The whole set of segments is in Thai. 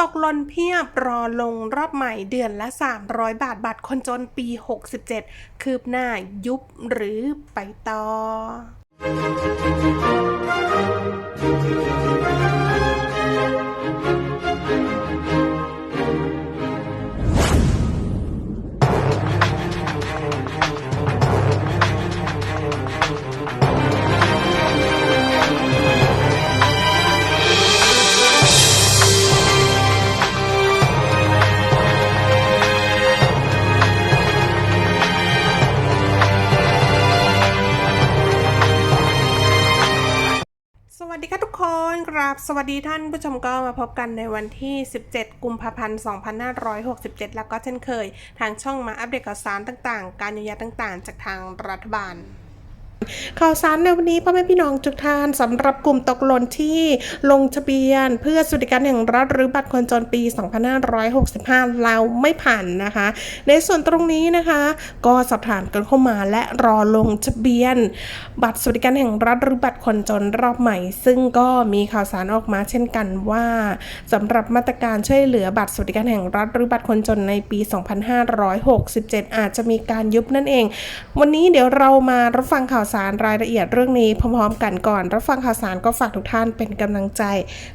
ตกหล่นเพียบรอลงรอบใหม่เดือนละ 300 บาทบัตรคนจนปี 67 คืบหน้ายุบหรือไปต่อับสวัสดีท่านผู้ชมก็มาพบกันในวันที่ 17 กุมภาพันธ์ 2567 แล้วก็เช่นเคย ทางช่องมาอัปเดตข่าวสารต่างๆ การเยียวยาต่างๆ จากทางรัฐบาล ข่าวสารในวันนี้พ่อแม่พี่น้องทุกท่านสำหรับกลุ่มตกหล่นที่ลงทะเบียน เพื่อสวัสดิการแห่งรัฐหรือบัตรคนจนปี 2565 เราไม่ผ่านนะคะ ในส่วนตรงนี้นะคะ ก็สอบถามกันเข้ามาและรอลงทะเบียน บัตรสวัสดิการแห่งรัฐหรือบัตรคนจนรอบใหม่ ซึ่งก็มีข่าวสารออกมาเช่นกันว่าสำหรับมาตรการช่วยเหลือบัตรสวัสดิการแห่งรัฐหรือบัตรคนจนในปี 2567 อาจจะมีการยุบนั่นเอง วันนี้เดี๋ยวเรามารับฟังข่าวสารรายละเอียดเรื่องนี้พร้อมๆ กันก่อน รับฟังข่าวสารก็ฝากทุกท่านเป็นกำลังใจ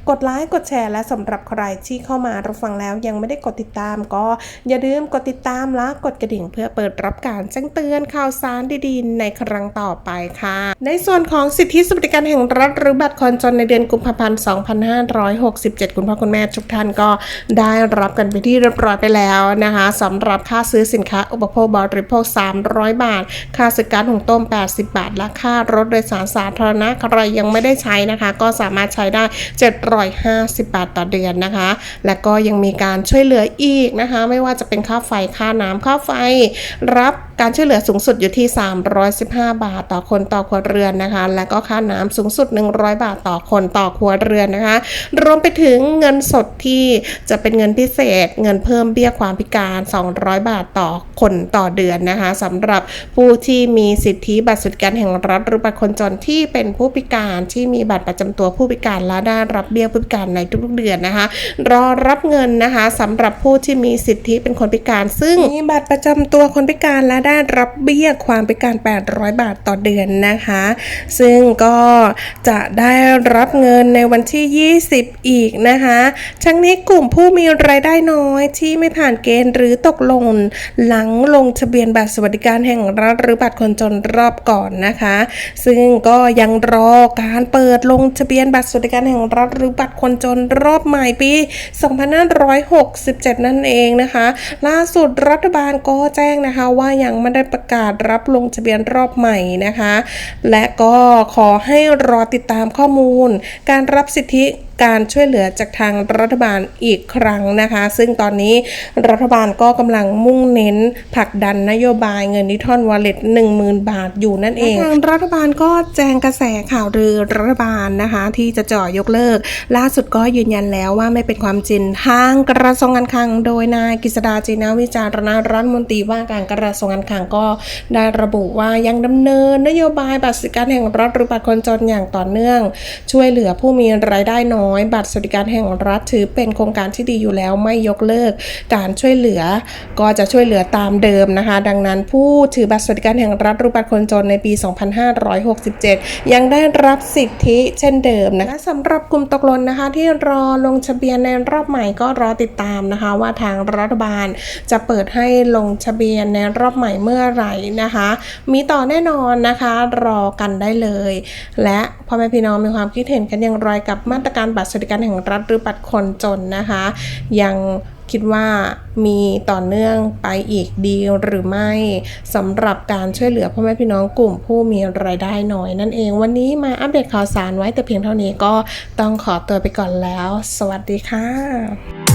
กดไลค์กดแชร์และสำหรับใครที่เข้ามารับฟังแล้วยังไม่ได้กดติดตาม ก็อย่าลืมกดติดตามและกดกระดิ่ง เพื่อเปิดรับการแจ้งเตือนข่าวสารดีๆ ในครั้งต่อไปค่ะ ในส่วนของสิทธิสวัสดิการแห่งรัฐหรือบัตรคนจนในเดือนกุมภาพันธ์ 2567 คุณพ่อคุณแม่ทุกท่านก็ได้รับกันไปที่เรียบร้อยไปแล้วนะคะสำหรับค่าซื้อสินค้าอุปโภคบริโภค 300 บาท ค่าซื้อกาซหุงต้ม 80 บาทและค่ารถโดยสารสาธารณะใครยังไม่ได้ใช้นะคะ ก็สามารถใช้ได้ 750 บาทต่อเดือนนะคะ และก็ยังมีการช่วยเหลืออีกนะคะ ไม่ว่าจะเป็นค่าไฟค่าน้ำค่าไฟรับการช่วยเหลือสูงสุดอยู่ที่ 315 บาทต่อคนต่อครัวเรือนนะคะ และก็ค่าน้ำสูงสุด 100 บาทต่อคนต่อครัวเรือนนะคะ รวมไปถึงเงินสดที่จะเป็นเงินพิเศษ เงินเพิ่มเบี้ยความพิการ 200 บาทต่อคนต่อเดือนนะคะสำหรับผู้ที่มีสิทธิบัตรสวัสดิการแห่งรัฐหรือบัตรคนจนที่เป็นผู้พิการที่มีบัตรประจำตัวผู้พิการและได้รับเบี้ยผู้พิการในทุกๆเดือนนะคะ รอรับเงินนะคะสำหรับผู้ที่มีสิทธิเป็นคนพิการ ซึ่งมีบัตรประจำตัวคนพิการและได้รับเบี้ยความพิการ 800 บาทต่อเดือนนะคะ ซึ่งก็จะได้รับเงินในวันที่ 20 อีกนะคะทั้งนี้กลุ่มผู้มีรายได้น้อยที่ไม่ผ่านเกณฑ์หรือตกหล่นหลังลงทะเบียนบัตรสวัสดิการแห่งรัฐหรือบัตรคนจนรอบก่อนนะคะ ซึ่งก็ยังรอการเปิดลงทะเบียนบัตรสวัสดิการแห่งรัฐหรือบัตรคนจนรอบใหม่ปี 2567 นั่นเองนะคะ ล่าสุดรัฐบาลก็แจ้งนะคะว่ายังไม่ได้ประกาศรับลงทะเบียนรอบใหม่นะคะ และก็ขอให้รอติดตามข้อมูล การรับสิทธิการช่วยเหลือจากทางรัฐบาลอีกครั้งนะคะ ซึ่งตอนนี้รัฐบาลก็กำลังมุ่งเน้นผลักดันนโยบายเงินดิจิทัลวอลเล็ต10,000 บาทอยู่นั่นเองทางรัฐบาลก็แจ้งกระแสข่าวลือรัฐบาลนะคะ ที่จะจ่อยกเลิก ล่าสุดก็ยืนยันแล้วว่าไม่เป็นความจริงทางกระทรวงการคลัง โดยนายกฤษดาจีนวิจารณรัฐมนตรีว่าการกระทรวงการคลังก็ได้ระบุว่ายังดำเนินนโยบายบัตรสิการแห่งรัฐหรือบัตรคนจนอย่างต่อเนื่อง ช่วยเหลือผู้มีรายได้น้อย้อย บัตรสวัสดิการแห่งรัฐถือเป็นโครงการที่ดีอยู่แล้วไม่ยกเลิก การช่วยเหลือก็จะช่วยเหลือตามเดิมนะคะ ดังนั้นผู้ถือบัตรสวัสดิการแห่งรัฐรือบัตรคนจนในปี 2567 ยังได้รับสิทธิเช่นเดิมนะคะสำหรับกลุ่มตกหล่นนะคะ ที่รอลงทะเบียนในรอบใหม่ก็รอติดตามนะคะ ว่าทางรัฐบาลจะเปิดให้ลงทะเบียนในรอบใหม่เมื่อไหร่นะคะ มีต่อแน่นอนนะคะรอกันได้เลย และพ่อแม่พี่น้องมีความคิดเห็นกันอย่างไรกับมาตรการบัตรสวัสดิการแห่งรัฐหรือบัตรคนจนนะคะ ยังคิดว่ามีต่อเนื่องไปอีกดีหรือไม่สำหรับการช่วยเหลือพ่อแม่พี่น้องกลุ่มผู้มีรายได้น้อยนั่นเองวันนี้มาอัปเดตข่าวสารไว้แต่เพียงเท่านี้ก็ต้องขอตัวไปก่อนแล้ว สวัสดีค่ะ